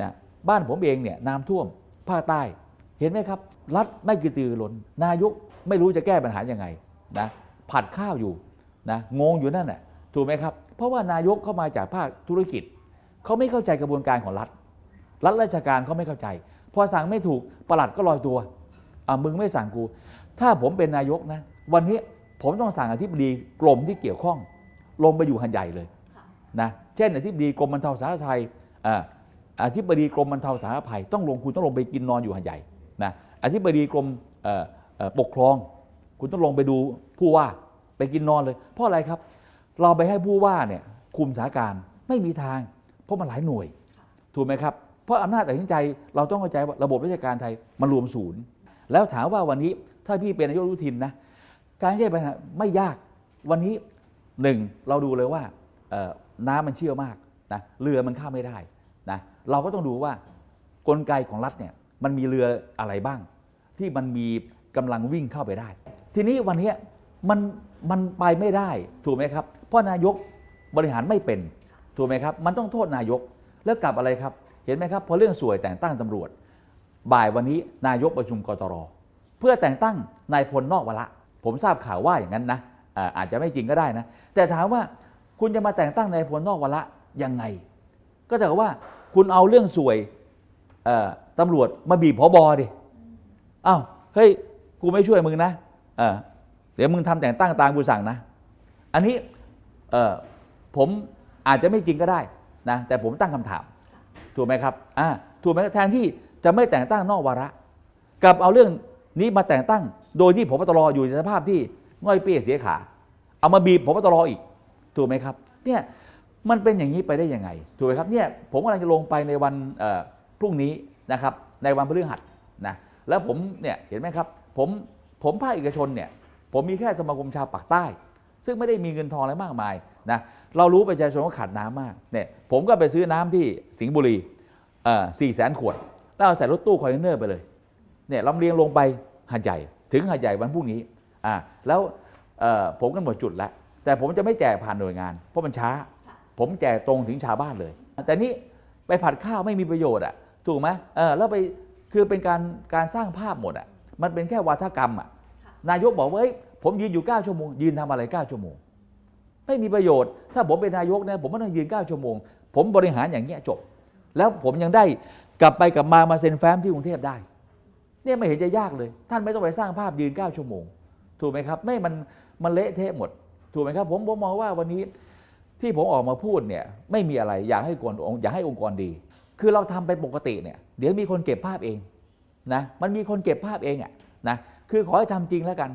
นะบ้านผมเองเนี่ยน้ำท่วมภาคใต้ เห็นไหมครับ รัฐไม่กระตือรือร้น นายกไม่รู้จะแก้ปัญหายังไงนะผัดข้าวอยู่นะงงอยู่นั่นแหละถูกไหมครับ เพราะว่านายกเข้ามาจากภาคธุรกิจ เขาไม่เข้าใจกระบวนการของรัฐ รัฐราชการเขาไม่เข้าใจ พอสั่งไม่ถูกประหลัดก็ลอยตัวอะมึงไม่สั่งกู ถ้าผมเป็นนายกนะ วันนี้ผมต้องสั่งอธิบดีกรมที่เกี่ยวข้อง ลงไปอยู่หันใหญ่เลยนะเช่นอธิบดีกรมบรรเทาสาธารณภัย อธิบดีกรมบรรเทาสาธารณภัย ต้องลงคุณต้องลงไปกินนอนอยู่หันใหญ่นะอธิบดีกรมปกครอง คุณต้องลงไปดูผู้ว่าไปกินนอนเลย เพราะอะไรครับ เราไปให้ผู้ว่าเนี่ยคุมสถานการณ์ไม่มีทาง เพราะมันหลายหน่วย ถูกไหมครับ เพราะอำนาจตัดสินใจเราต้องเข้าใจว่าระบบราชการไทยมันรวมศูนย์ แล้วถามว่าวันนี้ถ้าพี่เป็นนายกรุทินนะการแก้ปัญหาไม่ยากวันนี้หนึ่งเราดูเลยว่าน้ำมันเชี่ยวมากนะเรือมันข้ามไม่ได้ นะเราก็ต้องดูว่ากลไกของรัฐเนี่ยมันมีเรืออะไรบ้าง ที่มันมีกำลังวิ่งเข้าไปได้ ทีนี้วันนี้มันมันไปไม่ได้ถูกไหมครับ เพราะนายกบริหารไม่เป็นถูกไหมครับ มันต้องโทษนายกแล้วกลับอะไรครับ เห็นไหมครับพอเรื่องสวยแต่งตั้งตำรวจ บ่ายวันนี้นายกประชุมกตรเพื่อแต่งตั้งนายพลนอกวาระผมทราบข่าวว่าอย่างนั้นนะอาจจะไม่จริงก็ได้นะ แต่ถามว่าคุณจะมาแต่งตั้งนายพลนอกวาระยังไง ก็จะว่า คุณเอาเรื่องสวยตำรวจมาบีบพอบอดิอ้าวเฮ้ยกูไม่ช่วยมึงนะเดี๋ยวมึงทำแต่งตั้งตามกูสั่งนะ อันนี้ผมอาจจะไม่จริงก็ได้นะแต่ผมตั้งคำถาม ถูกไหมครับอ่าถูกไหมแทนที่จะไม่แต่งตั้งนอกวาระ กับเอาเรื่องนี้มาแต่งตั้ง โดยที่พบตรอยู่ในสภาพที่ง่อยเปี้ยเสียขา เอามาบีบพบตรอีก ถูกไหมครับ เนี่ย มันเป็นอย่างนี้ไปได้ยังไงถูกไหมครับเนี่ยผมกำลังจะลงไปในวันพรุ่งนี้นะครับ ในวันพฤหัสนะแล้วผมเนี่ยเห็นไหมครับ ผมผมภาคเอกชนเนี่ยผมมีแค่สมาคมชาวปากใต้ ซึ่งไม่ได้มีเงินทองอะไรมากมายนะเรารู้ประชาชนว่าขาดน้ำมากเนี่ยผมก็ไปซื้อน้ำที่สิงห์บุรีสี่แสนขวดแล้วเอาใส่รถตู้คอนเทนเนอร์ไปเลยเนี่ยลำเลียงลงไปหาดใหญ่ ถึงหาดใหญ่วันพรุ่งนี้อ่าแล้วเอ่อผมก็หมดจุดแล้วแต่ผมจะไม่แจกผ่านหน่วยงาน เพราะมันช้า ผมแจกตรงถึงชาวบ้านเลย แต่นี่ไปผัดข้าวไม่มีประโยชน์อะถูกไหมเออแล้วไปคือเป็นการการสร้างภาพหมดอะมันเป็นแค่วาทกรรมอะนายกบอกว่าเฮ้ยผมยืนอยู่ 9 ชั่วโมง ยืนทำอะไร 9 ชั่วโมง ไม่มีประโยชน์ ถ้าผมเป็นนายกนะผมไม่ต้องยืน 9 ชั่วโมง ผมบริหารอย่างเงี้ยจบ แล้วผมยังได้กลับไปกลับมามาเซ็นแฟ้มที่กรุงเทพได้ เนี่ยไม่เห็นจะยากเลย ท่านไม่ต้องไปสร้างภาพยืน 9 ชั่วโมง ถูกไหมครับ ไม่มันมันเละเทะหมด ถูกไหมครับ ผมผมมองว่าวันนี้ ที่ผมออกมาพูดเนี่ยไม่มีอะไรอยากให้องค์อยากให้องค์กรดี คือเราทำไปปกติเนี่ยเดี๋ยวมีคนเก็บภาพเองนะมันมีคนเก็บภาพเองอะนะคือขอให้ทำจริงแล้วกัน